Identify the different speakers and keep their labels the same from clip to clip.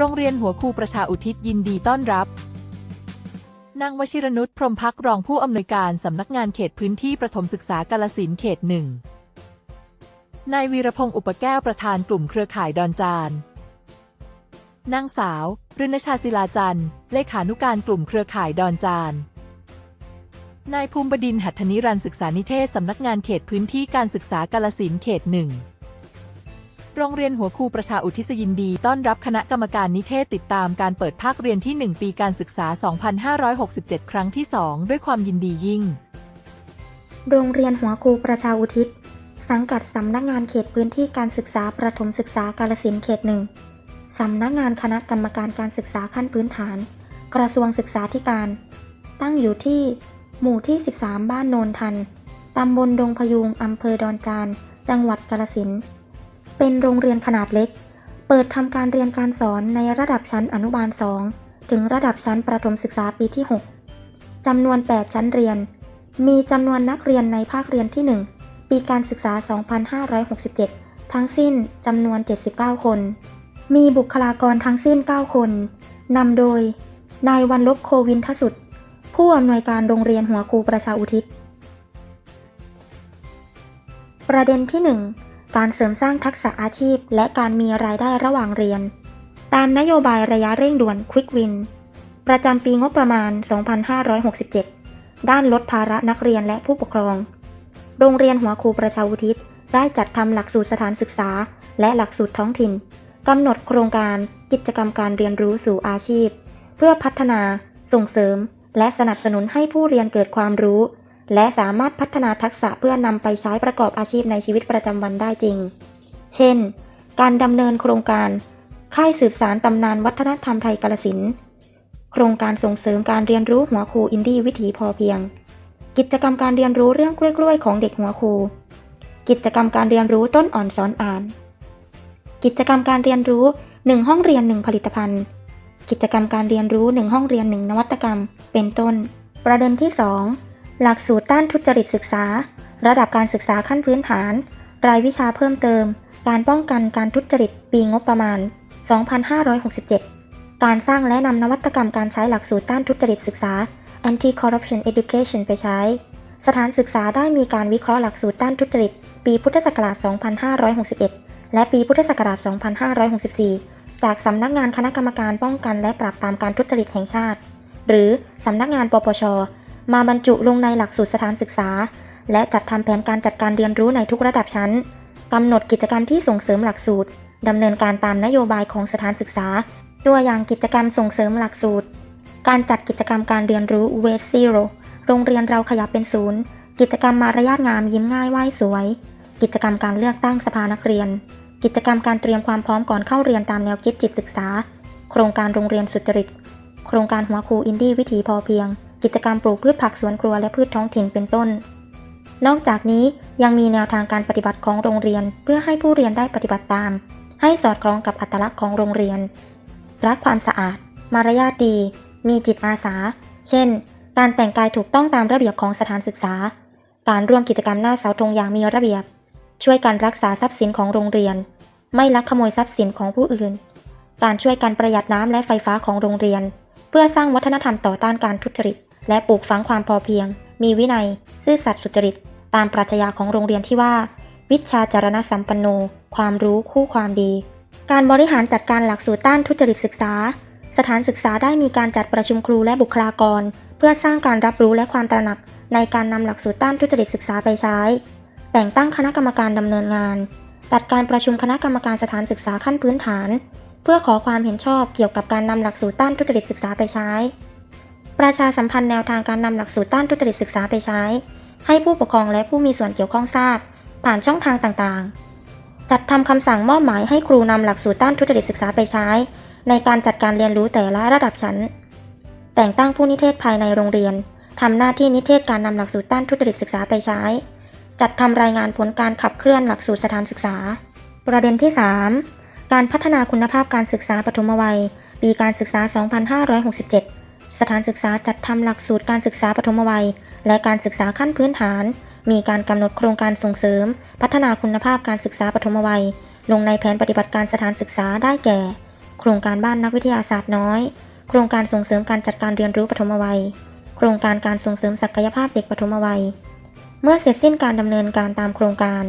Speaker 1: โรงเรียนหัวคูประชาอุทิศยินดีต้อนรับ นางวชิรนุชพรมพักรองผู้อำนวยการสำนักงานเขตพื้นที่ประถมศึกษากาลสินเขตหนึ่งนายวีรพงศ์อุปแก้วประธานกลุ่มเครือข่ายดอนจานนางสาวรินชาศิลาจันทร์ เลขานุการกลุ่มเครือข่ายดอนจานนายภูมิบดินหัตถนิรันศึกษานิเทศสำนักงานเขตพื้นที่การศึกษากาลสินเขตหนึ่ง โรงเรียนหัวคูประชาอุทิศยินดี ต้อนรับคณะกรรมการนิเทศติดตามการเปิดภาคเรียนที่ 1 ปีการศึกษา 2567 ครั้งที่ 2 ด้วยความยินดียิ่ง
Speaker 2: โรงเรียนหัวคูประชาอุทิศ สังกัดสำนักงานเขตพื้นที่การศึกษาประถมศึกษากาลสินเขตหนึ่งสำนักงานคณะกรรมการการศึกษาขั้นพื้นฐาน กระทรวงศึกษาธิการ ตั้งอยู่ที่ หมู่ที่ 13 บ้านโนนทัน ตำบลดงพยุงอำเภอดอนจาน จังหวัดกาลสิน เป็นโรงเรียนขนาดเล็ก เปิดทำการเรียนการสอนในระดับชั้นอนุบาล 2 ถึงระดับชั้นประถมศึกษาปีที่ 6 จำนวน 8 ชั้นเรียน มีจำนวนนักเรียนในภาคเรียนที่ 1 ปีการศึกษา 2567 ทั้งสิ้นจำนวน 79 คน มีบุคลากรทั้งสิ้น 9 คน นำโดย นายวันลบโควินทสุด ผู้อำนวยการโรงเรียนหัวครูประชาอุทิศ ประเด็นที่ 1 การเสริมสร้างทักษะอาชีพ และการมีรายได้ระหว่างเรียน ตามนโยบายระยะเร่งด่วน Quick Win ประจำปีงบประมาณ 2567 ด้านลดภาระนักเรียนและผู้ปกครอง โรงเรียนหัวครูประชาอุทิศได้จัดทำหลักสูตรสถานศึกษา และหลักสูตรท้องถิ่นกำหนดโครงการกิจกรรมการเรียนรู้สู่อาชีพ เพื่อพัฒนา ส่งเสริม และสนับสนุนให้ผู้เรียนเกิดความรู้ และสามารถพัฒนาทักษะเพื่อนำไปใช้ประกอบอาชีพในชีวิตประจำวันได้จริง เช่น การดำเนินโครงการ ค่ายสืบสารตำนานวัฒนธรรมไทยกาลสินโครงการส่งเสริมการเรียนรู้หัวครูอินดี้วิถีพอเพียง กิจกรรมการเรียนรู้เรื่องกล้วยๆของเด็กหัวครู กิจกรรมการเรียนรู้ต้นอ่อนสอนอ่าน กิจกรรมการเรียนรู้ 1 ห้องเรียน 1 ผลิตภัณฑ์ กิจกรรมการเรียนรู้ 1 ห้องเรียน 1 นวัตกรรม เป็นต้น ประเด็นที่ 2 หลักสูตรต้านทุจริตศึกษา ระดับการศึกษาขั้นพื้นฐาน รายวิชาเพิ่มเติม การป้องกันการทุจริตปีงบประมาณ 2567 การสร้างและนำนวัตกรรมการใช้หลักสูตรต้านทุจริตศึกษา Anti-Corruption Education ไปใช้ สถานศึกษาได้มีการวิเคราะห์หลักสูตรต้านทุจริต ปีพุทธศักราช 2561 และปีพุทธศักราช 2564 จากสำนักงานคณะกรรมการป้องกันและปราบปรามการทุจริตแห่งชาติ หรือสำนักงานปปช มาบรรจุลงในหลักสูตรสถานศึกษา และจัดทำแผนการจัดการเรียนรู้ในทุกระดับชั้นกำหนดกิจกรรมที่ส่งเสริมหลักสูตรดำเนินการตามนโยบายของสถานศึกษา ตัวอย่างกิจกรรมส่งเสริมหลักสูตร การจัดกิจกรรมการเรียนรู้ Red Zero โรงเรียนเราขยับเป็นศูนย์กิจกรรมมารยาทงามยิ้มง่ายไหว้สวย กิจกรรมการเลือกตั้งสภานักเรียน กิจกรรมการเตรียมความพร้อมก่อนเข้าเรียนตามแนวคิดจิตศึกษา โครงการโรงเรียนสุจริต โครงการหัวครูอินดี้วิถีพอเพียง กิจกรรมปลูกพืชผักสวนครัวและพืชท้องถิ่นเป็นต้น นอกจากนี้ยังมีแนวทางการปฏิบัติของโรงเรียน เพื่อให้ผู้เรียนได้ปฏิบัติตาม ให้สอดคล้องกับอัตลักษณ์ของโรงเรียน รักความสะอาด มารยาทดี มีจิตอาสา เช่น การแต่งกายถูกต้องตามระเบียบของสถานศึกษา การร่วมกิจกรรมหน้าเสาธงอย่างมีระเบียบ ช่วยกันรักษาทรัพย์สินของโรงเรียน ไม่ลักขโมยทรัพย์สินของผู้อื่น การช่วยกันประหยัดน้ำและไฟฟ้าของโรงเรียน เพื่อสร้างวัฒนธรรมต่อต้านการทุจริต และปลูกฝังความพอเพียง มีวินัย ซื่อสัตย์สุจริต ตามปรัชญาของโรงเรียนที่ว่า วิชาจารณสัมปันโน ความรู้คู่ความดี การบริหารจัดการหลักสูตรต้านทุจริตศึกษา สถานศึกษาได้มีการจัดประชุมครูและบุคลากร เพื่อสร้างการรับรู้และความตระหนัก ในการนำหลักสูตรต้านทุจริตศึกษาไปใช้ แต่งตั้งคณะกรรมการดำเนินงาน จัดการประชุมคณะกรรมการสถานศึกษาขั้นพื้นฐาน เพื่อขอความเห็นชอบเกี่ยวกับการนำหลักสูตรต้านทุจริตศึกษาไปใช้ ประชาสัมพันธ์แนวทางการนำหลักสูตรต้านทุจริตศึกษาไปใช้ ให้ผู้ปกครองและผู้มีส่วนเกี่ยวข้องทราบ ผ่านช่องทางต่างๆ จัดทำคำสั่งมอบหมายให้ครูนำหลักสูตรต้านทุจริตศึกษาไปใช้ ในการจัดการเรียนรู้แต่ละระดับชั้น แต่งตั้งผู้นิเทศภายในโรงเรียนทำหน้าที่นิเทศการนำหลักสูตรต้านทุจริตศึกษาไปใช้ จัดทำรายงานผลการขับเคลื่อนหลักสูตรสถานศึกษา ประเด็นที่ 3 การพัฒนาคุณภาพการศึกษาปฐมวัย ปีการศึกษา 2567 สถานศึกษาจัดทำหลักสูตรการศึกษาปฐมวัย และการศึกษาขั้นพื้นฐาน มีการกำหนดโครงการส่งเสริม พัฒนาคุณภาพการศึกษาปฐมวัย ลงในแผนปฏิบัติการสถานศึกษาได้แก่ โครงการบ้านนักวิทยาศาสตร์น้อย โครงการส่งเสริมการจัดการเรียนรู้ปฐมวัย โครงการการส่งเสริมศักยภาพเด็กปฐมวัย เมื่อเสร็จสิ้นการดำเนินการตามโครงการ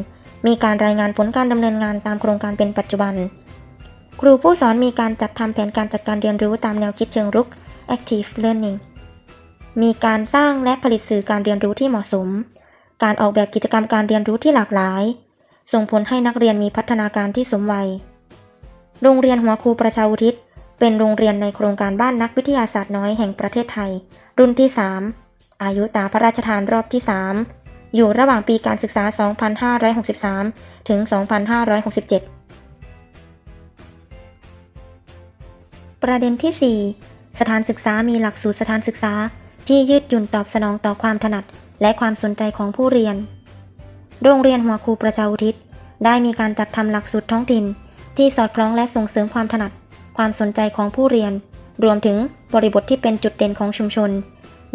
Speaker 2: มีการรายงานผลการดำเนินงานตามโครงการเป็นปัจจุบันครูผู้สอนมีการจัดทำแผนการจัดการเรียนรู้ตามแนวคิดเชิงรุก active learning มีการสร้างและผลิตสื่อการเรียนรู้ที่เหมาะสม การออกแบบกิจกรรมการเรียนรู้ที่หลากหลาย ส่งผลให้นักเรียนมีพัฒนาการที่สมวัย โรงเรียนหัวครูประชาอุทิศ เป็นโรงเรียนในโครงการบ้านนักวิทยาศาสตร์น้อยแห่งประเทศไทย รุ่นที่ 3 อายุตาพระราชทานรอบที่ 3 อยู่ระหว่างปีการศึกษา 2563 ถึง 2567 ประเด็นที่ 4 สถานศึกษามีหลักสูตรสถานศึกษาที่ยืดหยุ่นตอบสนองต่อความถนัด และความสนใจของผู้เรียน โรงเรียนหัวครูประชาอุทิศ ได้มีการจัดทำหลักสูตรท้องถิ่น ที่สอดคล้องและส่งเสริมความถนัด ความสนใจของผู้เรียน รวมถึงบริบทที่เป็นจุดเด่นของชุมชน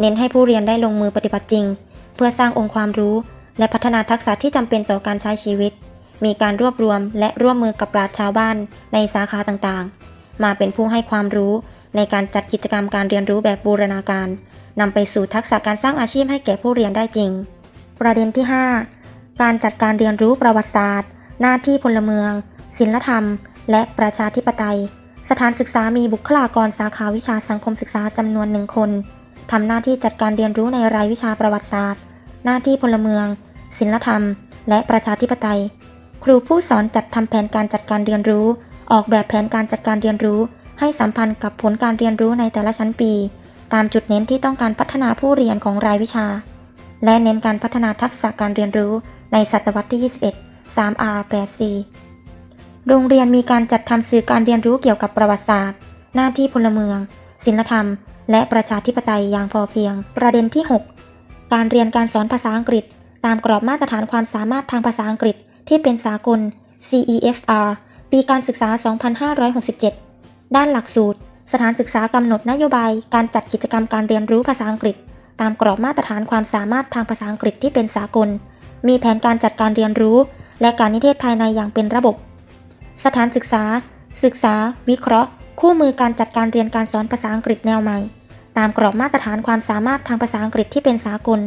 Speaker 2: เน้นให้ผู้เรียนได้ลงมือปฏิบัติจริง เพื่อสร้างองค์ความรู้ และพัฒนาทักษะที่จำเป็นต่อการใช้ชีวิต มีการรวบรวมและร่วมมือกับปราชญ์ชาวบ้านในสาขาต่างๆ มาเป็นผู้ให้ความรู้ ในการจัดกิจกรรมการเรียนรู้แบบบูรณาการนำไปสู่ทักษะการสร้างอาชีพให้แก่ผู้เรียนได้จริง ประเด็นที่ 5 การจัดการเรียนรู้ประวัติศาสตร์ หน้าที่พลเมือง ศิลธรรม และประชาธิปไตย สถานศึกษามีบุคลากรสาขาวิชาสังคมศึกษาจำนวนหนึ่งคนทำหน้าที่จัดการเรียนรู้ในรายวิชาประวัติศาสตร์ หน้าที่พลเมือง ศิลธรรม และประชาธิปไตย ครูผู้สอนจัดทำแผนการจัดการเรียนรู้ ออกแบบแผนการจัดการเรียนรู้ ให้สัมพันธ์กับผลการเรียนรู้ในแต่ละชั้นปี ตามจุดเน้นที่ต้องการพัฒนาผู้เรียนของรายวิชา และเน้นการพัฒนาทักษะการเรียนรู้ในศตวรรษที่ 21 3R 8 C โรงเรียนมีการจัดทำสื่อการเรียนรู้เกี่ยวกับประวัติศาสตร์ หน้าที่พลเมือง ศิลธรรม และประชาธิปไตยอย่างพอเพียง ประเด็นที่ 6 การเรียนการสอนภาษาอังกฤษ ตามกรอบมาตรฐานความสามารถทางภาษาอังกฤษที่เป็นสากล CEFR ปีการศึกษา 2567 ด้านหลักสูตร สถานศึกษากำหนดนโยบาย การจัดกิจกรรมการเรียนรู้ภาษาอังกฤษ ตามกรอบมาตรฐานความสามารถทางภาษาอังกฤษที่เป็นสากล มีแผนการจัดการเรียนรู้ และการนิเทศภายในอย่างเป็นระบบ สถานศึกษา ศึกษา วิเคราะห์ คู่มือการจัดการเรียนการสอนภาษาอังกฤษแนวใหม่ ตามกรอบมาตรฐานความสามารถทางภาษาอังกฤษที่เป็นสากล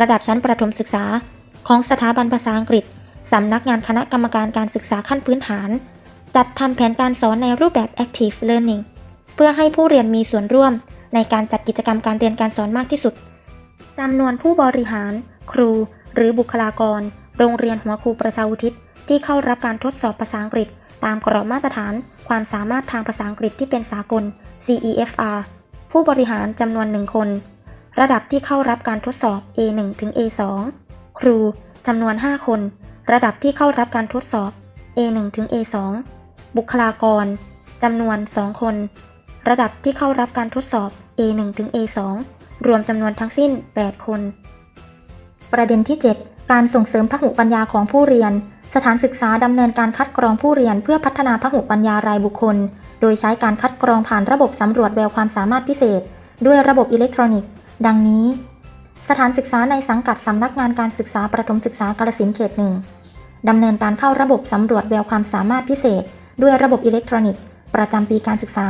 Speaker 2: ระดับชั้นประถมศึกษา ของสถาบันภาษาอังกฤษสำนักงานคณะกรรมการการศึกษาขั้นพื้นฐาน จัดทำแผนการสอนในรูปแบบ active learning เพื่อให้ผู้เรียนมีส่วนร่วมในการจัดกิจกรรมการเรียนการสอนมากที่สุดจำนวนผู้บริหาร ครู หรือบุคลากร โรงเรียนหัวครูประชาอุทิศ ที่เข้ารับการทดสอบภาษาอังกฤษ ตามกรอบมาตรฐาน ความสามารถทางภาษาอังกฤษที่เป็นสากล CEFR ผู้บริหารจำนวนหนึ่งคน ระดับที่เข้ารับการทดสอบ A1 ถึง A2 ครูจำนวน 5 คน ระดับที่เข้ารับการทดสอบ A1 ถึง A2 บุคลากรจำนวน 2 คน ระดับที่เข้ารับการทดสอบ A1 ถึง A2 รวมจำนวนทั้งสิ้น 8 คน ประเด็นที่ 7 การส่งเสริมพหุปัญญาของผู้เรียน สถานศึกษาดำเนินการคัดกรองผู้เรียนเพื่อพัฒนาพหุปัญญารายบุคคล โดยใช้การคัดกรองผ่านระบบสำรวจแววความสามารถพิเศษ ด้วยระบบอิเล็กทรอนิกส์ ดังนี้ สถานศึกษาในสังกัดสำนักงานการศึกษาประถมศึกษากาลสินเขตหนึ่งดำเนินการเข้าระบบสำรวจแววความสามารถพิเศษ ด้วยระบบอิเล็กทรอนิกส์ประจำปีการศึกษา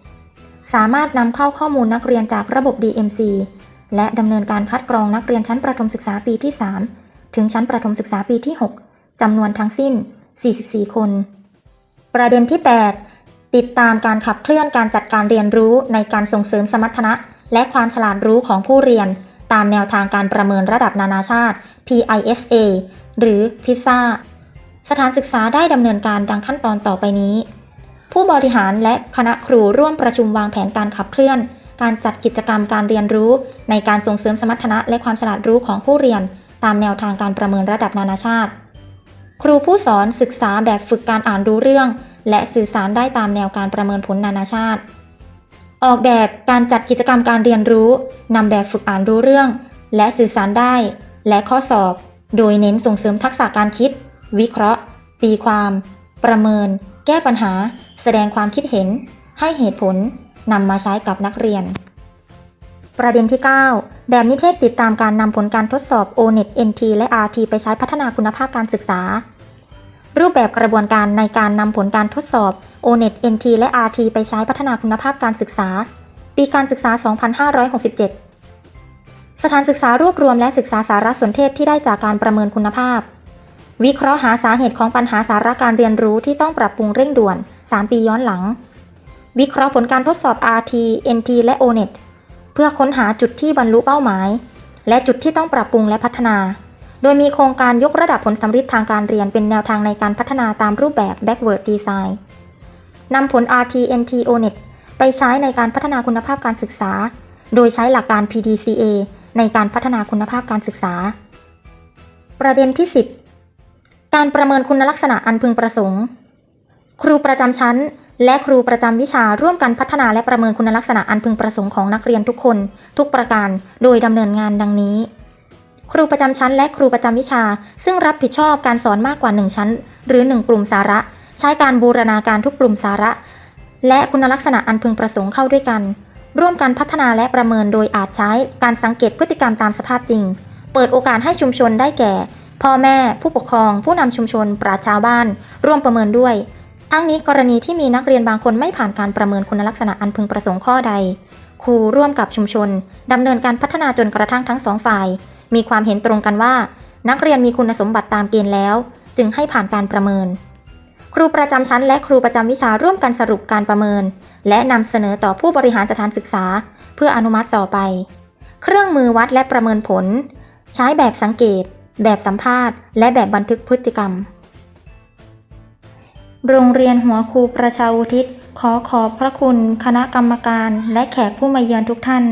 Speaker 2: 2567 สามารถนำเข้าข้อมูลนักเรียนจากระบบ DMC และดำเนินการคัดกรองนักเรียนชั้นประถมศึกษาปีที่ 3 ถึงชั้นประถมศึกษาปีที่ 6จำนวนทั้งสิ้น 44 คน ประเด็นที่ 8 ติดตามการขับเคลื่อนการจัดการเรียนรู้ในการส่งเสริมสมรรถนะ และความฉลาดรู้ของผู้เรียน ตามแนวทางการประเมินระดับนานาชาติ PISA หรือ PISA สถานศึกษาได้ดำเนินการดังขั้นตอนต่อไปนี้ ผู้บริหารและคณะครูร่วมประชุมวางแผนการขับเคลื่อน การจัดกิจกรรมการเรียนรู้ ในการส่งเสริมสมรรถนะและความฉลาดรู้ของผู้เรียน ตามแนวทางการประเมินระดับนานาชาติ ครูผู้สอนศึกษาแบบฝึกการอ่านรู้เรื่อง และสื่อสารได้ตามแนวการประเมินผลนานาชาติ ออกแบบการจัดกิจกรรมการเรียนรู้นำแบบฝึกอ่านรู้เรื่อง และสื่อสารได้ และข้อสอบ โดยเน้นส่งเสริมทักษะการคิด วิเคราะห์ ตีความ ประเมิน แก้ปัญหา แสดงความคิดเห็น ให้เหตุผลนำมาใช้กับนักเรียน ประเด็นที่ 9 แบบนิเทศติดตามการนำผลการทดสอบ O-NET NT และ RT ไปใช้พัฒนาคุณภาพการศึกษา รูปแบบกระบวนการในการนำผลการทดสอบ ONET NT และ RT ไปใช้พัฒนาคุณภาพการศึกษา ปีการศึกษา 2567 สถานศึกษารวบรวมและศึกษาสารสนเทศที่ได้จากการประเมินคุณภาพ วิเคราะห์หาสาเหตุของปัญหาสาระการเรียนรู้ที่ต้องปรับปรุงเร่งด่วน 3 ปีย้อนหลัง วิเคราะห์ผลการทดสอบ RT NT และ ONET เพื่อค้นหาจุดที่บรรลุเป้าหมาย และจุดที่ต้องปรับปรุงและพัฒนา โดยมีโครงการยกระดับผลสำฤทธิ์ทางการเรียนเป็นแนวทางในการพัฒนาตามรูปแบบ backward design นำผล RT NT ONET ไปใช้ในการพัฒนาคุณภาพการศึกษา โดยใช้หลักการ PDCA ในการพัฒนาคุณภาพการศึกษา ประเด็นที่ 10 การประเมินคุณลักษณะอันพึงประสงค์ ครูประจำชั้น และครูประจำวิชาร่วมกันพัฒนาและประเมินคุณลักษณะอันพึงประสงค์ของนักเรียนทุกคน ทุกประการ โดยดำเนินงานดังนี้ ครูประจำชั้น และครูประจำวิชา ซึ่งรับผิดชอบการสอนมากกว่า 1 ชั้น หรือ 1 กลุ่มสาระ ใช้การบูรณาการทุกกลุ่มสาระ และคุณลักษณะอันพึงประสงค์เข้าด้วยกัน ร่วมกันพัฒนาและประเมินโดยอาจใช้การสังเกตพฤติกรรมตามสภาพจริง เปิดโอกาสให้ชุมชนได้แก่ พ่อแม่ ผู้ปกครอง ผู้นำชุมชน ปราชญ์ชาวบ้าน ร่วมประเมินด้วยทั้งนี้กรณีที่มีนักเรียนบางคนไม่ผ่านการประเมินคุณลักษณะอันพึงประสงค์ข้อใด ครูร่วมกับชุมชนดำเนินการพัฒนาจนกระทั่งทั้งสองฝ่าย มีความเห็นตรงกันว่า นักเรียนมีคุณสมบัติตามเกณฑ์แล้ว จึงให้ผ่านการประเมิน ครูประจำชั้นและครูประจำวิชาร่วมกันสรุปการประเมิน และนำเสนอต่อผู้บริหารสถานศึกษา เพื่ออนุมัติต่อไป เครื่องมือวัดและประเมินผล ใช้แบบสังเกต แบบสัมภาษณ์ และแบบบันทึกพฤติกรรม โรงเรียนหัวครูประชาอุทิศ ขอขอบพระคุณคณะกรรมการ และแขกผู้มาเยือนทุกท่าน